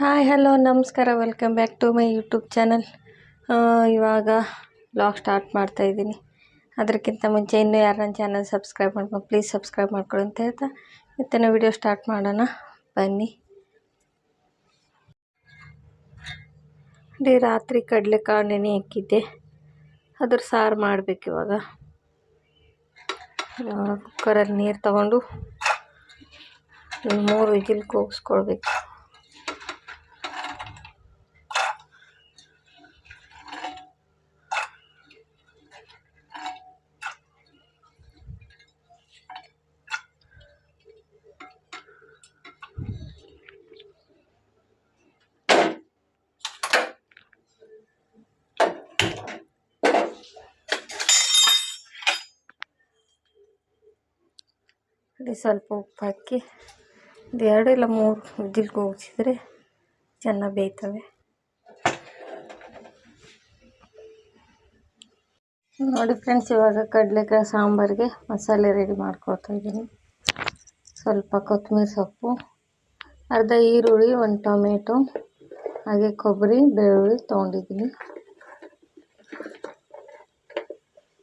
Hi, hello, ನಮಸ್ಕಾರ. Welcome back to my YouTube channel ಇವಾಗ blog start ಮಾಡ್ತಾ ಇದ್ದೀನಿ. ಅದಕ್ಕಿಂತ ಮುಂಚೆ ಇನ್ನೂ ಯಾರು ನನ್ನ ಚಾನಲ್ ಸಬ್ಸ್ಕ್ರೈಬ್ ಮಾಡ್ಕೊಂಡು ಪ್ಲೀಸ್ ಸಬ್ಸ್ಕ್ರೈಬ್ ಮಾಡ್ಕೊಳ್ಳಿ ಅಂತ ಹೇಳ್ತಾ ಇವತ್ತಿನ ವಿಡಿಯೋ ಸ್ಟಾರ್ಟ್ ಮಾಡೋಣ. ಬನ್ನಿ. ಇಡೀ ರಾತ್ರಿ ಕಡಲೆಕಾಳು ನೆನೆ ಹಾಕಿದ್ದೆ. ಅದ್ರ ಸಾರು ಮಾಡಬೇಕು ಇವಾಗ. ಕುಕ್ಕರಲ್ಲಿ ನೀರು ತಗೊಂಡು ಮೂರು ವಿಜಿಲ್ ಕೂಗಿಸ್ಕೊಳ್ಬೇಕು. ಅಲ್ಲಿ ಸ್ವಲ್ಪ ಉಪ್ಪು ಹಾಕಿ ಒಂದು ಎರಡು ಇಲ್ಲ ಮೂರು ವಿಜಿಲ್ ಕೂಗಿಸಿದ್ರೆ ಚೆನ್ನಾಗಿ ಬೇಯ್ತವೆ. ನೋಡಿ ಫ್ರೆಂಡ್ಸ್, ಇವಾಗ ಕಡಲೆಕಾಯಿ ಸಾಂಬಾರಿಗೆ ಮಸಾಲೆ ರೆಡಿ ಮಾಡ್ಕೊಳ್ತಾ ಇದ್ದೀನಿ. ಸ್ವಲ್ಪ ಕೊತ್ತಂಬರಿ ಸೊಪ್ಪು, ಅರ್ಧ ಈರುಳ್ಳಿ, ಒಂದು ಟೊಮೆಟೊ, ಹಾಗೆ ಕೊಬ್ಬರಿ, ಬೆಳ್ಳುಳ್ಳಿ ತೊಗೊಂಡಿದ್ದೀನಿ.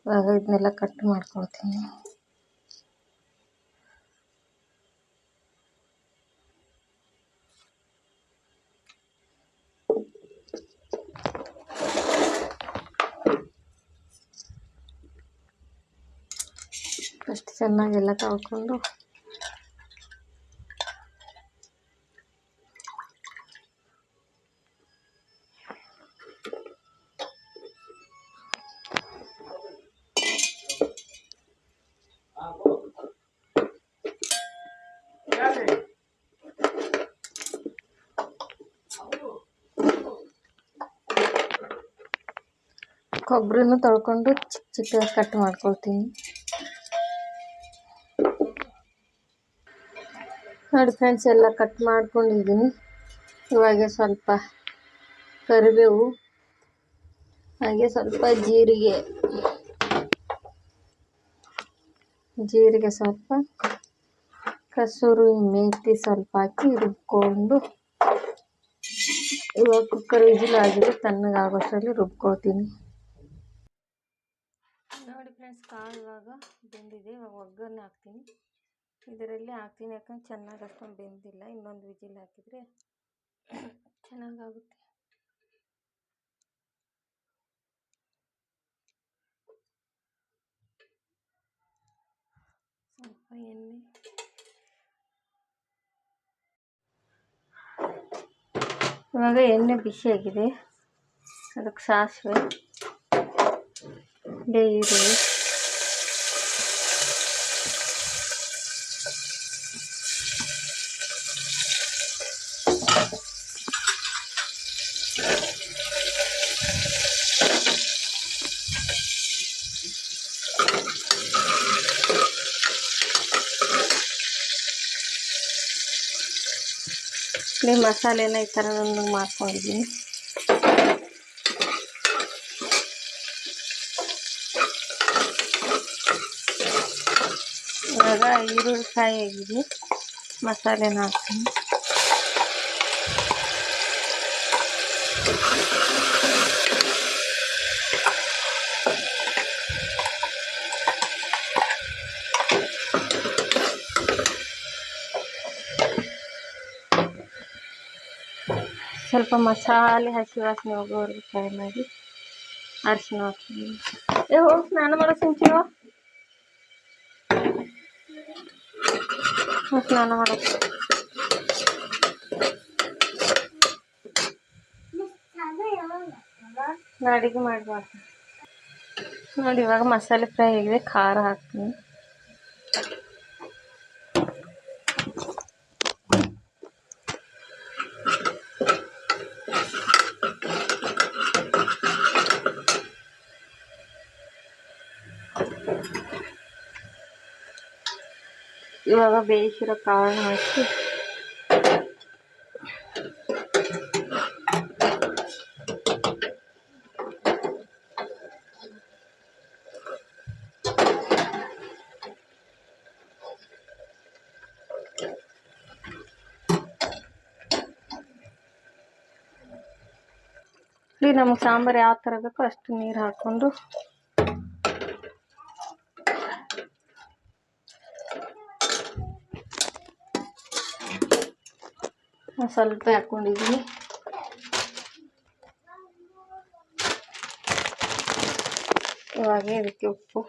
ಇವಾಗ ಇದನ್ನೆಲ್ಲ ಕಟ್ ಮಾಡ್ಕೊಳ್ತೀನಿ. ಫಸ್ಟ್ ಚೆನ್ನಾಗೆಲ್ಲ ತೊಳ್ಕೊಂಡು ಕೊಬ್ಬರಿನೂ ತೊಳ್ಕೊಂಡು ಚಿಕ್ಕ ಚಿಕ್ಕದಾಗಿ ಕಟ್ ಮಾಡ್ಕೊಳ್ತೀನಿ ನೋಡಿ ಫ್ರೆಂಡ್ಸ್ ಎಲ್ಲ ಕಟ್ ಮಾಡ್ಕೊಂಡಿದ್ದೀನಿ. ಇವಾಗ ಸ್ವಲ್ಪ ಕರಿಬೇವು, ಹಾಗೆ ಸ್ವಲ್ಪ ಜೀರಿಗೆ. ಜೀರಿಗೆ ಸ್ವಲ್ಪ, ಕಸೂರು ಮೇಥಿ ಸ್ವಲ್ಪ ಹಾಕಿ ರುಬ್ಕೊಂಡು, ಇವಾಗ ಕುಕ್ಕರ್ ವಿಜಿಲ್ ಆಗಿದೆ ತಣ್ಣಗಾಗೋಷ್ಟರಲ್ಲಿ ರುಬ್ಕೊಳ್ತೀನಿ. ನೋಡಿ ಫ್ರೆಂಡ್ಸ್ ಕಾಳು ಇವಾಗ ಬೆಂದಿದೆ, ಇವಾಗ ಒಗ್ಗರಣೆ ಹಾಕ್ತೀನಿ. ಇದರಲ್ಲಿ ಹಾಕ್ತೀನಿ. ಯಾಕಂದ್ರೆ ಚೆನ್ನಾಗಿ ಅಷ್ಟೊಂದು ಬೆಂದಿಲ್ಲ. ಇನ್ನೊಂದು ವಿಜಿಲ್ ಹಾಕಿದರೆ ಚೆನ್ನಾಗಾಗುತ್ತೆ. ಸ್ವಲ್ಪ ಎಣ್ಣೆ. ಇವಾಗ ಎಣ್ಣೆ ಬಿಸಿಯಾಗಿದೆ ಅದಕ್ಕೆ ಸಾಸಿವೆ ಈರುಳ್ಳಿ ಈ ಮಸಾಲೆನ ಈ ಥರ ನಾನು ಮಾಡ್ಕೊಂಡಿದ್ದೀನಿ. ಇವಾಗ ಈರುಳ್ಳಿ ಕಾಯಿ ಆಗಿದೆ ಮಸಾಲೆನ ಹಾಕ್ತೀನಿ. ಸ್ವಲ್ಪ ಮಸಾಲೆ ಹಸಿ ವಾಸನೆ ಹೋಗೋವರೆಗೂ ಫ್ರೈ ಮಾಡಿ ಅರಿಶಿನ ಹಾಕ್ತೀನಿ ಏ ಹೋಗಿ ಸ್ನಾನ ಮಾಡೋ ಸಿಂಚಿವ ಸ್ನಾನ ಮಾಡೋ ಅಡಿಗೆ ಮಾಡಿ ಮಾಡ್ತೀನಿ ನೋಡಿ ಇವಾಗ ಮಸಾಲೆ ಫ್ರೈ ಆಗಿದೆ ಖಾರ ಹಾಕ್ತೀನಿ ಇವಾಗ ಬೇಯಿಸಿರೋ ಕಾಳನ್ನ ಹಾಕಿ. ನಮಗೆ ಸಾಂಬಾರು ಯಾವ ಥರ ಬೇಕೋ ಅಷ್ಟು ನೀರು ಹಾಕ್ಕೊಂಡು ಸ್ವಲ್ಪ ಹಾಕ್ಕೊಂಡಿದ್ದೀನಿ ಇವಾಗ ಇದಕ್ಕೆ ಉಪ್ಪು.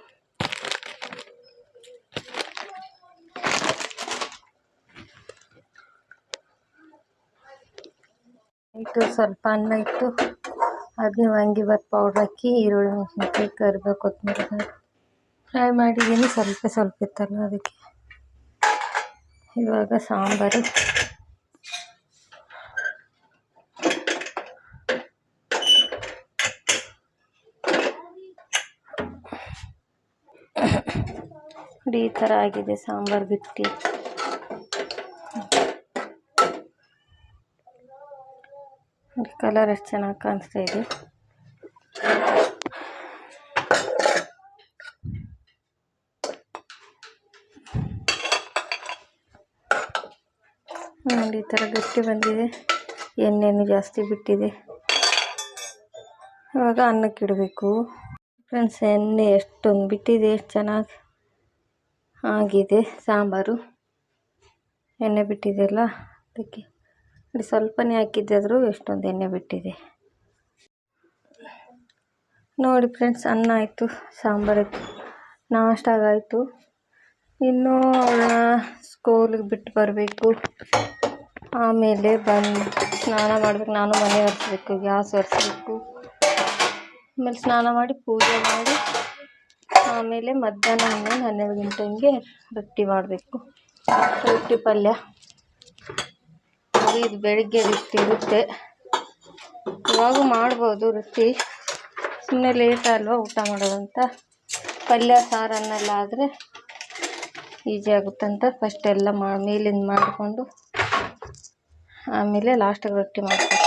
ಇಟ್ಟು ಸ್ವಲ್ಪ ಅನ್ನ ಇಟ್ಟು ಅದನ್ನೇ ವಾಂಗಿಬಾತ್ ಪೌಡ್ರ್ ಹಾಕಿ ಈರುಳ್ಳಿ ಮೆಣಸಿನ್ಕಾಯಿ, ಕರಿಬೇವು, ಕೊತ್ತಂಬರಿ ಫ್ರೈ ಮಾಡಿದ್ದೀನಿ. ಸ್ವಲ್ಪ ಸ್ವಲ್ಪ ಇತ್ತಲ್ಲ ಅದಕ್ಕೆ. ಇವಾಗ ಸಾಂಬಾರು. ನೋಡಿ, ಈ ಥರ ಆಗಿದೆ ಸಾಂಬಾರು ಗಟ್ಟಿ ಕಲರ್ ಎಷ್ಟು ಚೆನ್ನಾಗಿ ಕಾಣಿಸ್ತಾ ಇದೆ. ನೋಡಿ, ಈ ಥರ ಗಟ್ಟಿ ಬಂದಿದೆ. ಎಣ್ಣೆನು ಜಾಸ್ತಿ ಬಿಟ್ಟಿದೆ. ಇವಾಗ ಅನ್ನಕ್ಕೆ ಇಡಬೇಕು. ಫ್ರೆಂಡ್ಸ್ ಎಣ್ಣೆ ಎಷ್ಟೊಂದು ಬಿಟ್ಟಿದೆ, ಎಷ್ಟು ಚೆನ್ನಾಗಿ ಆಗಿದೆ. ಸಾಂಬಾರು. ಎಣ್ಣೆ ಬಿಟ್ಟಿದೆಯಲ್ಲ, ಅದಕ್ಕೆ ಸ್ವಲ್ಪನೇ ಹಾಕಿದ್ದೆ, ಆದರೂ ಎಷ್ಟೊಂದು ಎಣ್ಣೆ ಬಿಟ್ಟಿದೆ. ನೋಡಿ ಫ್ರೆಂಡ್ಸ್, ಅನ್ನ ಆಯಿತು, ಸಾಂಬಾರು ಆಯಿತು ನಾಷ್ಟಾಗಾಯಿತು ಇನ್ನೂ ಸ್ಕೂಲಿಗೆ ಬಿಟ್ಟು ಬರಬೇಕು. ಆಮೇಲೆ ಬಂದು ಸ್ನಾನ ಮಾಡಬೇಕು. ನಾನು ಮನೆ ಒರೆಸ್ಬೇಕು, ಗ್ಯಾಸ್ ಒರೆಸ್ಬೇಕು. ಆಮೇಲೆ ಸ್ನಾನ ಮಾಡಿ ಪೂಜೆ ಮಾಡಿ ಆಮೇಲೆ ಮಧ್ಯಾಹ್ನ ಹನ್ನೊಂದು ಹನ್ನೆರಡು ಗಂಟೆ ಹಂಗೆ ರೊಟ್ಟಿ ಮಾಡಬೇಕು. ರೊಟ್ಟಿ ಪಲ್ಯ. ಅದು ಇದು ಬೆಳಿಗ್ಗೆ ರೊಟ್ಟಿ ಇರುತ್ತೆ. ಇವಾಗ ಮಾಡ್ಬೋದು ರೊಟ್ಟಿ. ಸುಮ್ಮನೆ ಲೇಟ್ ಅಲ್ವಾ ಊಟ ಮಾಡೋದಂತ ಪಲ್ಯ ಸಾರನ್ನೆಲ್ಲ ಆದರೆ ಈಸಿ ಆಗುತ್ತಂತ ಫಸ್ಟ್ ಎಲ್ಲ ಮಾ, ಮೇಲಿಂದ ಮಾಡಿಕೊಂಡು ಆಮೇಲೆ ಲಾಸ್ಟಿಗೆ ರೊಟ್ಟಿ ಮಾಡ್ಬೇಕು.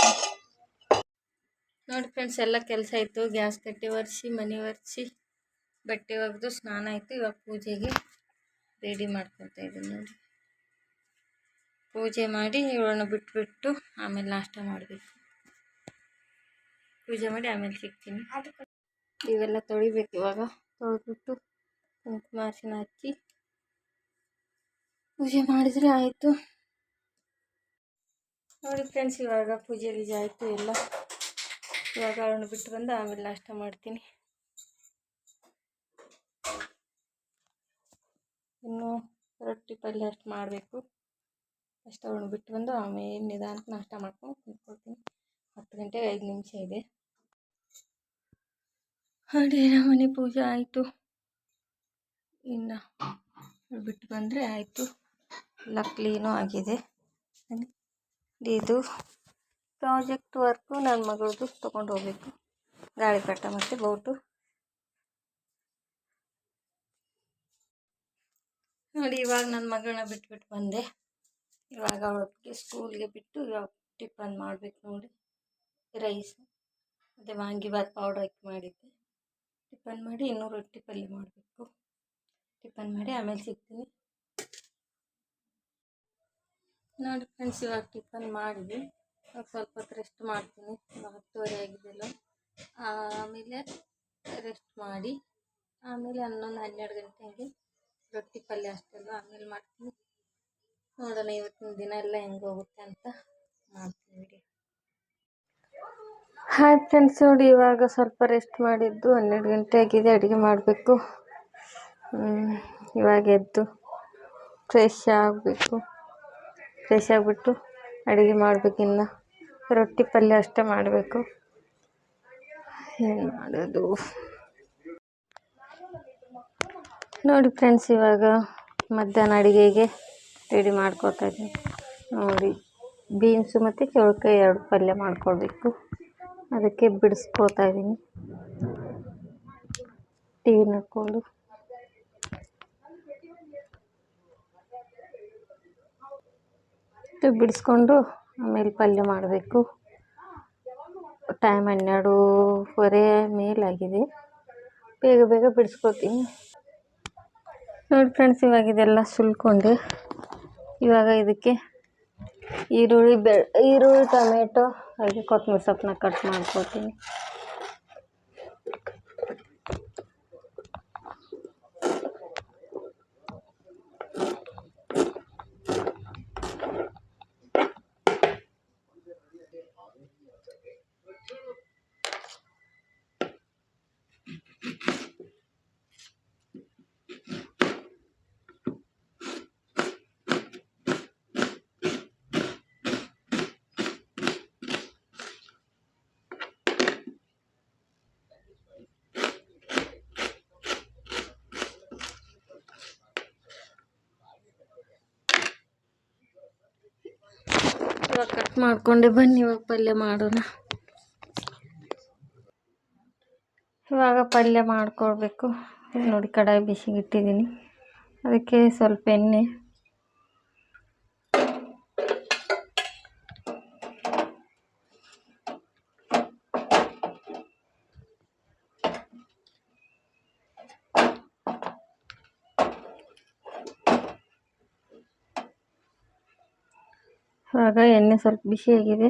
ನೋಡಿ ಫ್ರೆಂಡ್ಸ್ ಎಲ್ಲ ಕೆಲಸ ಇತ್ತು ಗ್ಯಾಸ್ ಕಟ್ಟಿ ಒರೆಸಿ, ಮನೆ ಒರೆಸಿ. ಬಟ್ಟೆ ಒಗೆದು ಸ್ನಾನ ಆಯಿತು, ಇವಾಗ ಪೂಜೆಗೆ ರೆಡಿ ಮಾಡ್ಕೊತಾ ಇದ್ದೀನಿ ನೋಡಿ. ಪೂಜೆ ಮಾಡಿ ಇವಳನ್ನು ಬಿಟ್ಬಿಟ್ಟು ಆಮೇಲೆ ನಾಷ್ಟ ಮಾಡಬೇಕು. ಪೂಜೆ ಮಾಡಿ ಆಮೇಲೆ ಸಿಗ್ತೀನಿ. ಇವೆಲ್ಲ ತೊಳಿಬೇಕು ಇವಾಗ. ತೊಳೆದ್ಬಿಟ್ಟು ಕುಂಕುಮ ಅರ್ಶನ ಹಚ್ಚಿ ಪೂಜೆ ಮಾಡಿದರೆ ಆಯಿತು. ನೋಡಿ ಫ್ರೆಂಡ್ಸ್, ಇವಾಗ ಪೂಜೆ ಗೀಜೆ ಆಯಿತು ಎಲ್ಲ. ಇವಾಗ ಅವಳನ್ನು ಬಿಟ್ಟು ಬಂದು ಆಮೇಲೆ ನಾಷ್ಟ ಮಾಡ್ತೀನಿ. ಇನ್ನು ರೊಟ್ಟಿ ಪಲ್ಯ ಅಷ್ಟು ಮಾಡಬೇಕು. ಅಷ್ಟು ಅವಳನ್ನು ಬಿಟ್ಟು ಬಂದು ಆಮೇಲೆ ನಿಧಾನಕ್ಕೆ ನಾಷ್ಟ ಮಾಡ್ಕೊಂಡು ಕುಂತ್ಕೊಳ್ತೀನಿ. ಹತ್ತು ಗಂಟೆಗೆ ಐದು ನಿಮಿಷ ಇದೆ. ಅಡಿನ ಮನೆ ಪೂಜೆ ಆಯಿತು. ಇನ್ನು ಬಿಟ್ಟು ಬಂದರೆ ಆಯಿತು. ಎಲ್ಲ ಕ್ಲೀನು ಆಗಿದೆ. ಇದು ಪ್ರಾಜೆಕ್ಟ್ ವರ್ಕು ನನ್ನ ಮಗಳದು ತೊಗೊಂಡು ಹೋಗ್ಬೇಕು. ಗಾಳಿಪಟ ಮತ್ತು ಬೋಟು ನೋಡಿ, ಇವಾಗ ನನ್ನ ಮಗಳನ್ನ ಬಿಟ್ಬಿಟ್ಟು ಬಂದೆ. ಇವಾಗ ಅವಳಿಗೆ ಸ್ಕೂಲ್ಗೆ ಬಿಟ್ಟು ಇವಾಗ ಟಿಫನ್ ಮಾಡಬೇಕು ನೋಡಿ ರೈಸ್ ಮತ್ತು ವಾಂಗಿಬಾತ್ ಪೌಡರ್ ಹಾಕಿ ಮಾಡಿದ್ದೆ. ಟಿಫನ್ ಮಾಡಿ ಇನ್ನೂ ರೊಟ್ಟಿ ಪಲ್ಯ ಮಾಡಬೇಕು. ಟಿಫನ್ ಮಾಡಿ ಆಮೇಲೆ ಸಿಗ್ತೀನಿ. ನೋಡಿ ಫ್ರೆಂಡ್ಸ್ ಇವಾಗ ಟಿಫನ್ ಮಾಡಿದ್ವಿ ಇವಾಗ ಸ್ವಲ್ಪ ಹೊತ್ತು ರೆಸ್ಟ್ ಮಾಡ್ತೀನಿ. ಹತ್ತುವರೆ ಆಗಿದೆಲ್ಲ. ಆಮೇಲೆ ರೆಸ್ಟ್ ಮಾಡಿ, ಆಮೇಲೆ ಹನ್ನೊಂದು ಹನ್ನೆರಡು ಗಂಟೆ ಹಂಗೆ ರೊಟ್ಟಿ ಪಲ್ಯ ಅಷ್ಟೆಲ್ಲ ಆಮೇಲೆ ಮಾಡ್ತೀನಿ. ನೋಡೋಣ ಇವತ್ತಿನ ದಿನ ಎಲ್ಲ ಹೆಂಗೆ ಹೋಗುತ್ತೆ ಅಂತ ಮಾಡ್ತೀನಿ ಹಾಯ್ ಫ್ರೆಂಡ್ಸ್ ನೋಡಿ ಇವಾಗ ಸ್ವಲ್ಪ ರೆಸ್ಟ್ ಮಾಡಿದ್ದು. ಹನ್ನೆರಡು ಗಂಟೆ ಆಗಿದೆ, ಅಡುಗೆ ಮಾಡಬೇಕು. ಇವಾಗ ಎದ್ದು ಫ್ರೆಶ್ ಆಗಬೇಕು. ಫ್ರೆಶ್ ಆಗಿಬಿಟ್ಟು ಅಡುಗೆ ಮಾಡಬೇಕಿನ್ನು ರೊಟ್ಟಿ ಪಲ್ಯ ಅಷ್ಟೇ ಮಾಡಬೇಕು. ಏನು ಮಾಡೋದು? ನೋಡಿ ಫ್ರೆಂಡ್ಸ್ ಇವಾಗ ಮಧ್ಯಾಹ್ನ ಅಡುಗೆಗೆ ರೆಡಿ ಮಾಡ್ಕೋತಾ ಇದ್ದೀನಿ ನೋಡಿ ಬೀನ್ಸು ಮತ್ತು ಚೌಳಿಕಾಯಿ ಎರಡು ಪಲ್ಯ ಮಾಡ್ಕೊಳ್ಬೇಕು. ಅದಕ್ಕೆ ಬಿಡಿಸ್ಕೊಳ್ತಾ ಇದ್ದೀನಿ. ಟಿ ವಿ ನೋಡಿಕೊಂಡು ಬಿಡಿಸ್ಕೊಂಡು ಆಮೇಲೆ ಪಲ್ಯ ಮಾಡಬೇಕು. ಟೈಮ್ ಹನ್ನೆರಡೂವರೆ ಮೇಲಾಗಿದೆ. ಬೇಗ ಬೇಗ ಬಿಡಿಸ್ಕೊತೀನಿ ನೋಡಿ ಫ್ರೆಂಡ್ಸ್, ಇವಾಗ ಇದೆಲ್ಲ ಸುಲ್ಕೊಂಡೆ ಇವಾಗ ಇದಕ್ಕೆ ಈರುಳ್ಳಿ ಬೆ, ಈರುಳ್ಳಿ, ಟೊಮೆಟೊ, ಹಾಗೆ ಕೊತ್ತಂಬರಿ ಸೊಪ್ಪನ್ನ ಕಟ್ ಮಾಡ್ಕೊತೀನಿ. ಇವಾಗ ಕಟ್ ಮಾಡ್ಕೊಂಡೆ. ಬನ್ನಿ, ಇವಾಗ ಪಲ್ಯ ಮಾಡೋಣ. ಇವಾಗ ಪಲ್ಯ ಮಾಡ್ಕೊಳ್ಬೇಕು. ನೋಡಿ, ಕಡಾಯಿ ಬಿಸಿಗಿಟ್ಟಿದ್ದೀನಿ ಅದಕ್ಕೆ ಸ್ವಲ್ಪ ಎಣ್ಣೆ. ಇವಾಗ ಎಣ್ಣೆ ಸ್ವಲ್ಪ ಬಿಸಿಯಾಗಿದೆ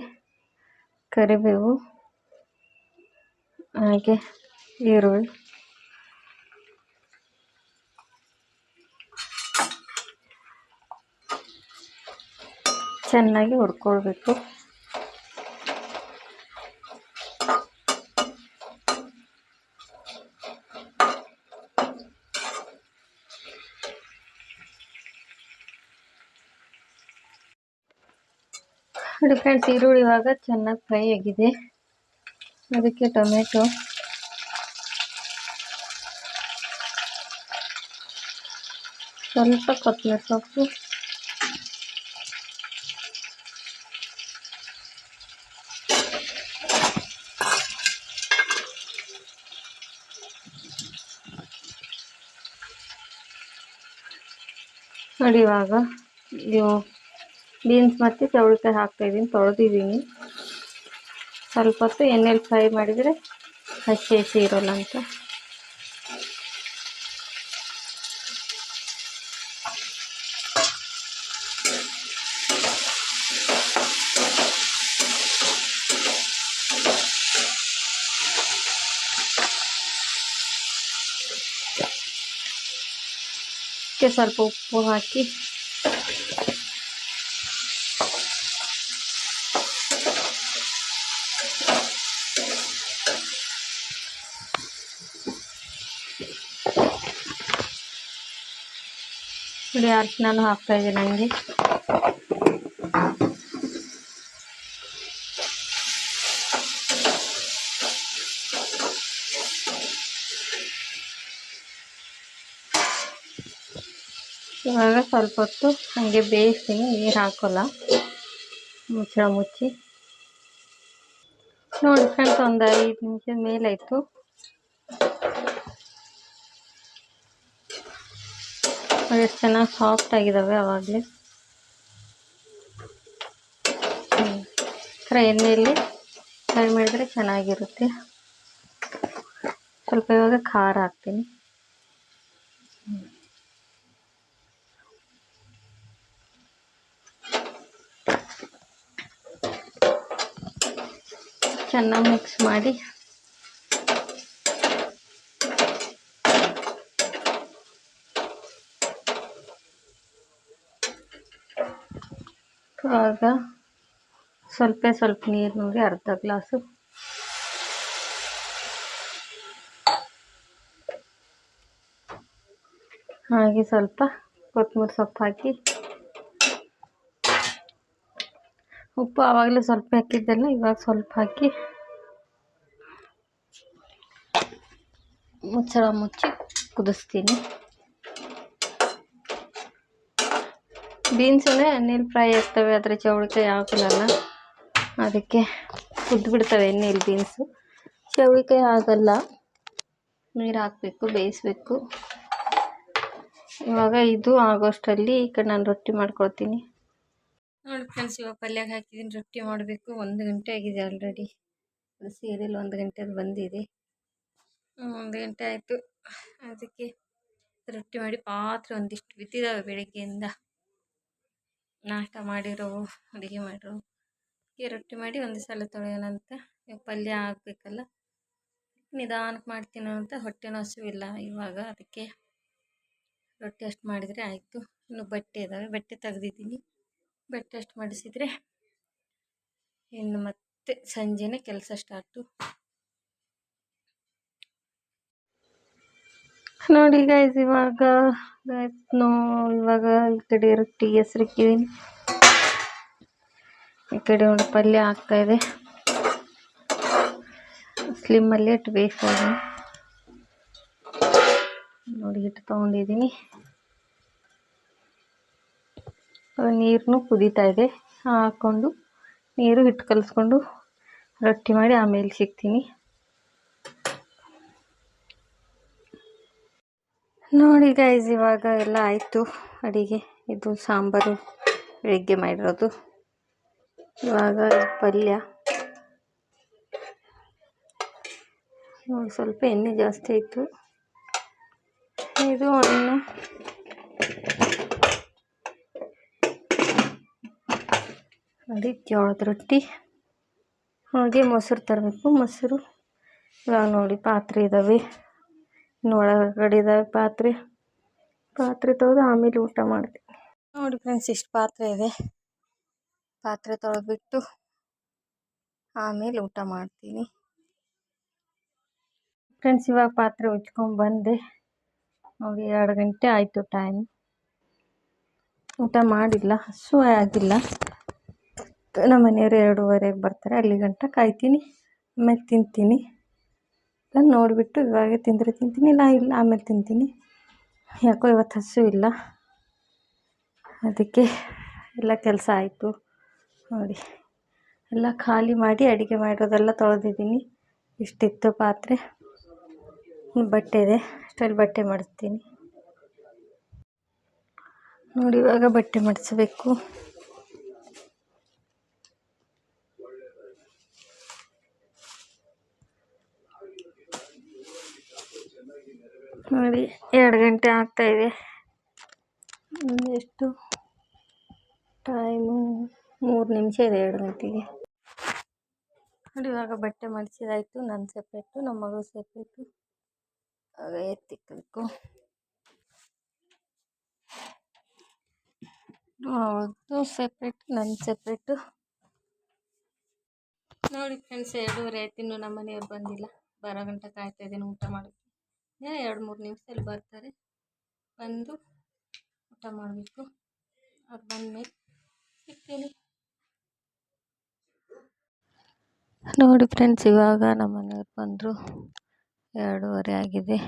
ಕರಿಬೇವು ಹಾಗೆ ಈರುಳ್ಳಿ. ಚೆನ್ನಾಗಿ ಹುರ್ಕೊಳ್ಬೇಕು. ನೋಡಿ ಫ್ರೆಂಡ್ಸ್ ಈರುಳ್ಳಿ ಇವಾಗ ಚೆನ್ನಾಗಿ ಫ್ರೈ ಆಗಿದೆ. ಅದಕ್ಕೆ ಟೊಮೆಟೊ. ಸ್ವಲ್ಪ ಕೊತ್ತಂಬರಿ ಸೊಪ್ಪು. ನೋಡಿ ಇವಾಗ ಇವು ಬೀನ್ಸ್ ಮತ್ತು ಚೌಳಿಕಾಯಿ ಹಾಕ್ತಾಯಿದ್ದೀನಿ ತೊಳೆದಿದ್ದೀನಿ. ಸ್ವಲ್ಪ ಹೊತ್ತು ಎಣ್ಣೆಲಿ ಫ್ರೈ ಮಾಡಿದರೆ ಹಸಿ ಹಸಿ ಇರೋಲ್ಲ ಅಂತ. ಸ್ವಲ್ಪ ಉಪ್ಪು ಹಾಕಿ ನೋಡಿ ಅರಿಶಿನ ಹಾಕ್ತಾ ಇದ್ದೀನಿ ಹಂಗೆ ಇವಾಗ ಸ್ವಲ್ಪ ಹೊತ್ತು ಹಾಗೆ ಬೇಯಿಸ್ತೀನಿ ನೀರು ಹಾಕೋಲ್ಲ ಮುಚ್ಚಳ ಮುಚ್ಚಿ ನೋಡಿ ಫ್ರೆಂಡ್ಸ್ ಒಂದು ಐದು ನಿಮಿಷದ ಮೇಲಾಯಿತು ಎಷ್ಟು ಚೆನ್ನಾಗಿ ಸಾಫ್ಟ್ ಆಗಿದ್ದಾವೆ ಆವಾಗಲೇ ಥರ ಎಣ್ಣೆಯಲ್ಲಿ ಫ್ರೈ ಮಾಡಿದರೆ ಚೆನ್ನಾಗಿರುತ್ತೆ. ಸ್ವಲ್ಪ ಇವಾಗ ಖಾರ ಹಾಕ್ತೀನಿ. ಚೆನ್ನಾಗಿ ಮಿಕ್ಸ್ ಮಾಡಿ ಆಗ ಸ್ವಲ್ಪ ಸ್ವಲ್ಪ ನೀರು ನೋಡಿ ಅರ್ಧ ಗ್ಲಾಸು. ಹಾಗೆ ಸ್ವಲ್ಪ ಕೊತ್ತಂಬರಿ ಸೊಪ್ಪು ಹಾಕಿ. ಉಪ್ಪು ಆವಾಗಲೇ ಸ್ವಲ್ಪ ಹಾಕಿದ್ದೆಲ್ಲ ಇವಾಗ ಸ್ವಲ್ಪ ಹಾಕಿ. ಮುಚ್ಚಳ ಮುಚ್ಚಿ ಕುದಿಸ್ತೀನಿ. ಬೀನ್ಸೇ ಎಣ್ಣೆಲಿ ಫ್ರೈ ಆಗ್ತವೆ, ಆದರೆ ಚೌಳಿಕಾಯಿ ಹಾಕಲ್ಲ ಅದಕ್ಕೆ ಕುದ್ದುಬಿಡ್ತವೆ ಎಣ್ಣೆಲಿ ಬೀನ್ಸು. ಚೌಳಿಕಾಯಿ ಆಗಲ್ಲ. ನೀರು ಹಾಕಬೇಕು, ಬೇಯಿಸ್ಬೇಕು. ಇವಾಗ ಇದು ಆಗೋಷ್ಟರಲ್ಲಿ ಈ ಕಡೆ ನಾನು ರೊಟ್ಟಿ ಮಾಡ್ಕೊಳ್ತೀನಿ. ನೋಡಿ ಫ್ರೆಂಡ್ಸ್, ಇವಾಗ ಪಲ್ಯಕ್ಕೆ ಹಾಕಿದ್ದೀನಿ ರೊಟ್ಟಿ ಮಾಡಬೇಕು. ಒಂದು ಗಂಟೆ ಆಗಿದೆ ಆಲ್ರೆಡಿ ಸೀರಿಯಲ್ ಒಂದು ಗಂಟೆದು ಬಂದಿದೆ. ಒಂದು ಗಂಟೆ ಆಯಿತು. ಅದಕ್ಕೆ ರೊಟ್ಟಿ ಮಾಡಿ ಪಾತ್ರೆ ಒಂದಿಷ್ಟು ಬಿದ್ದಿದ್ದಾವೆ ಬೆಳಗ್ಗೆಯಿಂದ. ನಾಷ್ಟ ಮಾಡಿರೋ ಅಡುಗೆ ಮಾಡಿರೋ ಈ ರೊಟ್ಟಿ ಮಾಡಿ ಒಂದು ಸಲ ತೊಳೆಯೋಣಂತ ಪಲ್ಯ ಆಗಬೇಕಲ್ಲ. ನಿಧಾನಕ್ಕೆ ಮಾಡ್ತೀನೋ ಅಂತ ಹೊಟ್ಟೆನೂ ಹಸಿವಿಲ್ಲ ಇವಾಗ. ಅದಕ್ಕೆ ರೊಟ್ಟಿ ಅಷ್ಟು ಮಾಡಿದರೆ ಆಯಿತು. ಇನ್ನು ಬಟ್ಟೆ ಇದ್ದಾವೆ ಬಟ್ಟೆ ತೆಗ್ದಿದ್ದೀನಿ. ಬಟ್ಟೆ ಅಷ್ಟು ಮಾಡಿಸಿದರೆ ಇನ್ನು ಮತ್ತೆ ಸಂಜೆನೇ ಕೆಲಸ ಸ್ಟಾರ್ಟು ನೋಡಿ ಗೈಸ್ ಇವಾಗ ನೋ ಇವಾಗ ಈ ಕಡೆ ರೊಟ್ಟಿ ಹೆಸರಿಕ್ಕಿದ್ದೀನಿ ಈ ಕಡೆ ಒಂದು ಪಲ್ಯ ಆಗ್ತಾ ಇದೆ. ಸ್ಲಿಮ್ಮಲ್ಲಿ ಇಟ್ಟು ಬೇಯಿಸ್ತಾ ನೋಡಿ, ಹಿಟ್ಟು ತೊಗೊಂಡಿದ್ದೀನಿ. ನೀರನ್ನು ಕುದೀತಾ ಇದೆ. ಹಾಕ್ಕೊಂಡು ನೀರು ಹಿಟ್ಟು ಕಲಸ್ಕೊಂಡು ರೊಟ್ಟಿ ಮಾಡಿ ಆಮೇಲೆ ಸಿಗ್ತೀನಿ. ನೋಡಿ ಗೈಸ್ ಇವಾಗ ಎಲ್ಲ ಆಯಿತು. ಅಡಿಗೆ, ಇದು ಸಾಂಬಾರು ಬೆಳಿಗ್ಗೆ ಮಾಡಿರೋದು. ಇವಾಗ ಪಲ್ಯ. ಸ್ವಲ್ಪ ಎಣ್ಣೆ ಜಾಸ್ತಿ ಆಯಿತು. ಇದು ಅನ್ನ. ನೋಡಿ ಜೋಳದ ರೊಟ್ಟಿ. ಹಾಗೆ ಮೊಸರು ತರಬೇಕು. ಮೊಸರು, ಇವಾಗ ನೋಡಿ ಪಾತ್ರೆ ಇದ್ದಾವೆ ಇನ್ನು ಒಳಗಡೆ ಇದ್ದಾವೆ ಪಾತ್ರೆ ಪಾತ್ರೆ ತೊಳೆದು ಆಮೇಲೆ ಊಟ ಮಾಡ್ತೀನಿ. ನೋಡಿ ಫ್ರೆಂಡ್ಸ್ ಇಷ್ಟು ಪಾತ್ರೆ ಇದೆ. ಪಾತ್ರೆ ತೊಳೆದ್ಬಿಟ್ಟು ಆಮೇಲೆ ಊಟ ಮಾಡ್ತೀನಿ. ಫ್ರೆಂಡ್ಸ್ ಇವಾಗ ಪಾತ್ರೆ ಉಚ್ಕೊಂಡು ಬಂದೆ. ನೋಡಿ ಎರಡು ಗಂಟೆ ಆಯಿತು ಟೈಮ್ ಊಟ ಮಾಡಿಲ್ಲ ಹಸು ಆಗಿಲ್ಲ. ನಮ್ಮ ಮನೆಯವರು ಎರಡೂವರೆಗೆ ಬರ್ತಾರೆ ಅಲ್ಲಿ ಗಂಟ ಕಾಯ್ತೀನಿ ಆಮೇಲೆ ತಿಂತೀನಿ. ನಾನು ನೋಡಿಬಿಟ್ಟು ಇವಾಗ ತಿಂದರೆ ತಿಂತೀನಿ ಇಲ್ಲ ಇಲ್ಲ ಆಮೇಲೆ ತಿಂತೀನಿ. ಯಾಕೋ ಇವತ್ತು ಹಸು ಇಲ್ಲ. ಅದಕ್ಕೆ ಎಲ್ಲ ಕೆಲಸ ಆಯಿತು. ನೋಡಿ, ಎಲ್ಲ ಖಾಲಿ ಮಾಡಿ ಅಡುಗೆ ಮಾಡೋದೆಲ್ಲ ತೊಳೆದಿದ್ದೀನಿ. ಇಷ್ಟಿತ್ತು ಪಾತ್ರೆ. ಬಟ್ಟೆ ಇದೆ ಅಷ್ಟರಲ್ಲಿ ಬಟ್ಟೆ ಮಾಡಿಸ್ತೀನಿ. ನೋಡಿ, ಇವಾಗ ಬಟ್ಟೆ ಮಡಿಸ್ಬೇಕು. ನೋಡಿ, ಎರಡು ಗಂಟೆ ಆಗ್ತಾಯಿದೆ ಎಷ್ಟು ಟೈಮು ಮೂರು ನಿಮಿಷ ಇದೆ ಎರಡು ಗಂಟೆಗೆ. ನೋಡಿ, ಇವಾಗ ಬಟ್ಟೆ ಮಡಿಸಿದಾಯಿತು, ನನ್ನ ಸೆಪ್ರೇಟು ನಮ್ಮ ಮಗಳು ಸೆಪ್ರೇಟು ಆಗ ಎತ್ತಿಕ್ಕಬೇಕು ಅವತ್ತು ಸೆಪ್ರೇಟ್ ನನ್ನ ಸೆಪ್ರೇಟು ನೋಡಿ ಫ್ರೆಂಡ್ಸ್ ಎರಡೂವರೆ ಆಯ್ತು, ಇನ್ನು ನಮ್ಮ ಮನೆಯವ್ರು ಬಂದಿಲ್ಲ. ಬರೋ ಗಂಟೆ ಕಾಯ್ತಾ ಇದ್ದೀನಿ, ಊಟ ಮಾಡೋಕ್ಕೆ. ಎರಡು ಮೂರು ನಿಮಿಷದಲ್ಲಿ ಬರ್ತಾರೆ. ಬಂದು ಊಟ ಮಾಡಬೇಕು. ಅವ್ರು ಬಂದಮೇಲೆ ಸಿಗ್ತೀನಿ ನೋಡಿ ಫ್ರೆಂಡ್ಸ್ ಇವಾಗ ನಮ್ಮ ಮನೆಯವ್ರು ಬಂದರು. ಎರಡೂವರೆ ಆಗಿದೆ.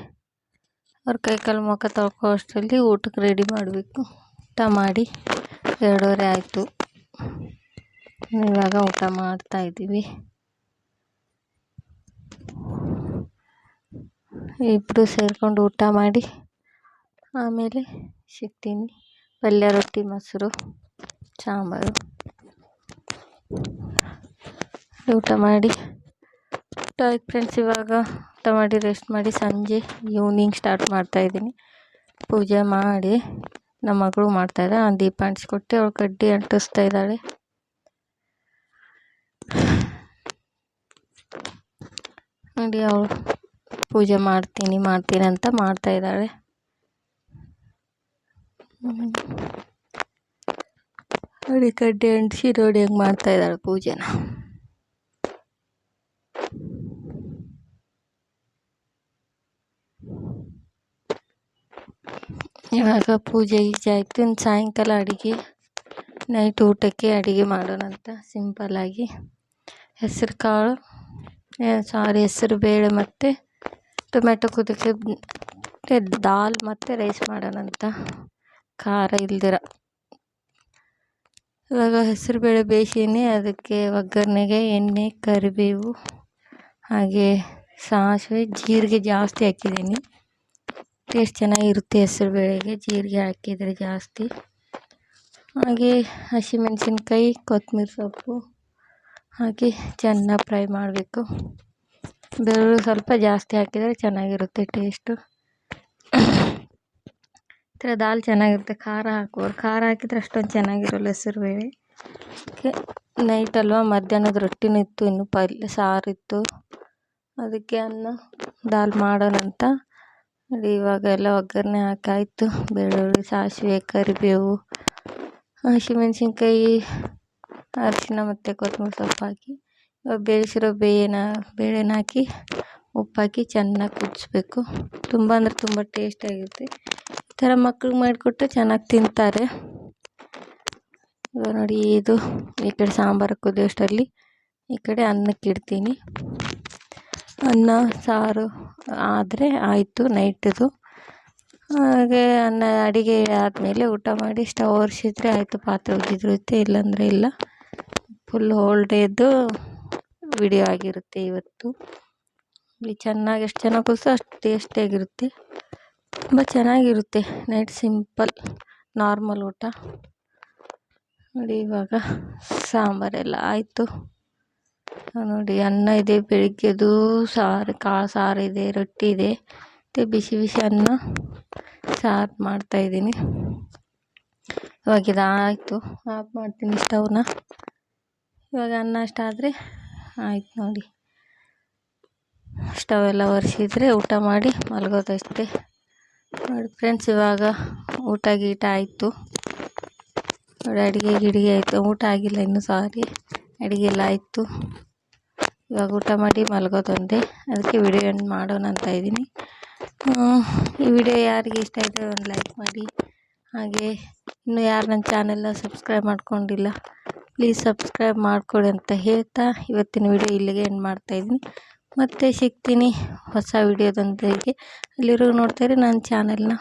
ಅವ್ರ ಕೈಕಾಲು ಮುಖ ತೊಳ್ಕೊ ಅಷ್ಟರಲ್ಲಿ ಊಟಕ್ಕೆ ರೆಡಿ ಮಾಡಬೇಕು. ಊಟ ಮಾಡಿ ಎರಡೂವರೆ ಆಯಿತು. ಇವಾಗ ಊಟ ಮಾಡ್ತಾಯಿದ್ದೀವಿ ಇಬ್ಬರು ಸೇರ್ಕೊಂಡು ಊಟ ಮಾಡಿ ಆಮೇಲೆ ಸಿಗ್ತೀನಿ. ಪಲ್ಯ, ರೊಟ್ಟಿ, ಮೊಸರು, ಸಾಂಬಾರು. ಊಟ ಮಾಡಿ. ಆಯ್ತು ಫ್ರೆಂಡ್ಸ್ ಇವಾಗ ಊಟ ಮಾಡಿ ರೆಸ್ಟ್ ಮಾಡಿ ಸಂಜೆ ಈವ್ನಿಂಗ್ ಸ್ಟಾರ್ಟ್ ಮಾಡ್ತಾಯಿದ್ದೀನಿ ಪೂಜೆ ಮಾಡಿ ನಮ್ಮ ಮಗಳು ಮಾಡ್ತಾಯಿದ್ದೆ ನಾನು ದೀಪ ಅಂಟಿಸ್ಕೊಟ್ಟೆ ಅವಳು ಕಡ್ಡಿ ಅಂಟಿಸ್ತಾ ಇದ್ದಾಳೆ. ನೋಡಿ ಅವಳು. ಪೂಜೆ ಮಾಡ್ತೀನಿ ಮಾಡ್ತೀನಿ ಅಂತ ಮಾಡ್ತಾ ಇದ್ದಾಳೆ. ನೋಡಿ ಕಡ್ಡಿ ಅಂಟಿಸಿ ನೋಡಿ ಹೆಂಗೆ ಮಾಡ್ತಾ ಇದ್ದಾಳೆ ಪೂಜೆನ. ಇವಾಗ ಪೂಜೆ ಗೀಜೆ ಆಯಿತು. ಇನ್ನು ಸಾಯಂಕಾಲ ಅಡುಗೆ, ನೈಟ್ ಊಟಕ್ಕೆ ಅಡುಗೆ ಮಾಡೋಣ ಅಂತ ಸಿಂಪಲ್ಲಾಗಿ ಹೆಸರು ಕಾಳು ಸಾರಿ ಹೆಸರು ಬೇಳೆ ಮತ್ತು ಟೊಮೆಟೊ ಕುದಕ್ಕೆ ದಾಲ್, ಮತ್ತು ರೈಸ್ ಮಾಡೋಣ ಅಂತ. ಖಾರ ಇಲ್ದಿರ. ಇವಾಗ ಹೆಸರುಬೇಳೆ ಬೇಯಿಸೀನಿ, ಅದಕ್ಕೆ ಒಗ್ಗರಣೆಗೆ ಎಣ್ಣೆ, ಕರಿಬೇವು, ಹಾಗೆ ಸಾಸಿವೆ, ಜೀರಿಗೆ ಜಾಸ್ತಿ ಹಾಕಿದ್ದೀನಿ. ಟೇಸ್ಟ್ ಚೆನ್ನಾಗಿರುತ್ತೆ ಹೆಸರುಬೇಳೆಗೆ, ಜೀರಿಗೆ ಹಾಕಿದರೆ ಜಾಸ್ತಿ. ಹಾಗೆ ಹಸಿಮೆಣಸಿನ್ಕಾಯಿ ಕೊತ್ತಂಬರಿ ಸೊಪ್ಪು ಹಾಕಿ ಚೆನ್ನಾಗಿ ಫ್ರೈ ಮಾಡಬೇಕು. ಬೆಳ್ಳುಳ್ಳಿ ಸ್ವಲ್ಪ ಜಾಸ್ತಿ ಹಾಕಿದರೆ ಚೆನ್ನಾಗಿರುತ್ತೆ ಟೇಸ್ಟು. ಥರ ದಾಲ್ ಚೆನ್ನಾಗಿರುತ್ತೆ, ಖಾರ ಹಾಕೋರು ಖಾರ ಹಾಕಿದ್ರೆ ಅಷ್ಟೊಂದು ಚೆನ್ನಾಗಿರೋಲ್ಲ ಹೆಸರುಬೇಳೆ ಅದಕ್ಕೆ ನೈಟ್ ಅಲ್ವಾ? ಮಧ್ಯಾಹ್ನದ ರೊಟ್ಟಿನೂ ಇತ್ತು, ಇನ್ನು ಪಲ್ಯ ಸಾರಿತ್ತು ಅದಕ್ಕೆ ಅನ್ನ, ದಾಲ್ ಮಾಡೋಣ ಅಂತ. ಇವಾಗ ಎಲ್ಲ ಒಗ್ಗರಣೆ ಹಾಕಾಯಿತು ಬೆಳ್ಳುಳ್ಳಿ, ಸಾಸಿವೆ, ಕರಿಬೇವು, ಹಸಿಮೆಣ್ಸಿನ್ಕಾಯಿ, ಅರಿಶಿನ ಮತ್ತು ಕೊತ್ತಂಬರಿ ಸೊಪ್ಪು ಹಾಕಿ. ಬೇಯಿಸಿರೋ ಬೇಯನ, ಬೇಳೆನ ಹಾಕಿ, ಉಪ್ಪಾಕಿ ಚೆನ್ನಾಗಿ ಕುದಿಸ್ಬೇಕು. ತುಂಬ ಅಂದರೆ ತುಂಬ ಟೇಸ್ಟಾಗಿರುತ್ತೆ ಈ ಥರ ಮಕ್ಳಿಗೆ ಮಾಡಿಕೊಟ್ರೆ ಚೆನ್ನಾಗಿ ತಿಂತಾರೆ. ಇವಾಗ ನೋಡಿ, ಇದು ಈ ಕಡೆ ಸಾಂಬಾರು ಕುದಿಯೋಷ್ಟರಲ್ಲಿ ಈ ಕಡೆ ಅನ್ನಕ್ಕೆ ಇಡ್ತೀನಿ. ಅನ್ನ, ಸಾರು ಆದರೆ ಆಯಿತು ನೈಟದು ಹಾಗೆ ಅನ್ನ ಅಡುಗೆ ಆದಮೇಲೆ ಊಟ ಮಾಡಿ ಸ್ಟವ್ ಒರೆಸಿದ್ರೆ ಆಯಿತು, ಪಾತ್ರೆ ಉಜ್ಜಿದ್ರುತ್ತೆ ಇಲ್ಲಾಂದರೆ ಇಲ್ಲ. ಫುಲ್ ಹೋಲ್ ಡೇದು ವಿಡಿಯೋ ಆಗಿರುತ್ತೆ ಇವತ್ತು. ಇಲ್ಲಿ ಚೆನ್ನಾಗಿ ಎಷ್ಟು ಚೆನ್ನಾಗಿ ಕುದಿಸೋ ಅಷ್ಟು ಟೇಸ್ಟಿಯಾಗಿರುತ್ತೆ ತುಂಬ ಚೆನ್ನಾಗಿರುತ್ತೆ. ನೈಟ್ ಸಿಂಪಲ್ ನಾರ್ಮಲ್ ಊಟ. ನೋಡಿ ಇವಾಗ ಸಾಂಬಾರೆಲ್ಲ ಆಯಿತು. ನೋಡಿ ಅನ್ನ ಇದೆ ಬೆಳಿಗ್ಗೆದು ಸಾರು, ಕಾಳು ಸಾರು ಇದೆ, ರೊಟ್ಟಿ ಇದೆ. ಮತ್ತು ಬಿಸಿ ಬಿಸಿ ಅನ್ನ ಸಾರು ಮಾಡ್ತಾಯಿದ್ದೀನಿ ಇವಾಗ ಆಯಿತು ಆಫ್ ಮಾಡ್ತೀನಿ ಸ್ಟವ್ನ. ಇವಾಗ ಅನ್ನ ಅಷ್ಟಾದರೆ ಆಯ್ತು ನೋಡಿ. ಸ್ಟವ್ ಎಲ್ಲ ಒರೆಸಿದ್ರೆ ಊಟ ಮಾಡಿ ಮಲಗೋದಷ್ಟೇ. ನೋಡಿ ಫ್ರೆಂಡ್ಸ್ ಇವಾಗ ಊಟ ಗೀಟ ಆಯಿತು. ನೋಡಿ ಅಡುಗೆ ಗಿಡಿಗೆ ಆಯಿತು. ಊಟ ಆಗಿಲ್ಲ ಇನ್ನೂ ಸಾರಿ ಅಡುಗೆ ಎಲ್ಲ ಆಯಿತು. ಇವಾಗ ಊಟ ಮಾಡಿ ಮಲಗೋದೊಂದೇ. ಅದಕ್ಕೆ ವಿಡಿಯೋ ಎಂಡ್ ಮಾಡೋಣ ಅಂತ ಇದ್ದೀನಿ. ಈ ವಿಡಿಯೋ ಯಾರಿಗೆ ಇಷ್ಟ ಆಯಿತು ಒಂದು ಲೈಕ್ ಮಾಡಿ. ಹಾಗೆ ಇನ್ನೂ ಯಾರು ನನ್ನ ಚಾನೆಲ್ನ ಸಬ್ಸ್ಕ್ರೈಬ್ ಮಾಡ್ಕೊಂಡಿಲ್ಲ ಪ್ಲೀಸ್ ಸಬ್ಸ್ಕ್ರೈಬ್ ಮಾಡಿಕೊಡಿ ಅಂತ ಹೇಳ್ತಾ ಇವತ್ತಿನ ವಿಡಿಯೋ ಇಲ್ಲಿಗೆ ಎಂಡ್ ಮಾಡ್ತಾಯಿದ್ದೀನಿ ಮತ್ತೆ ಸಿಗ್ತೀನಿ ಹೊಸ ವಿಡಿಯೋದೊಂದಿಗೆ ಅಲ್ಲಿವರೆಗೂ ನೋಡ್ತಾಯಿರಿ ನನ್ನ ಚಾನೆಲ್ನ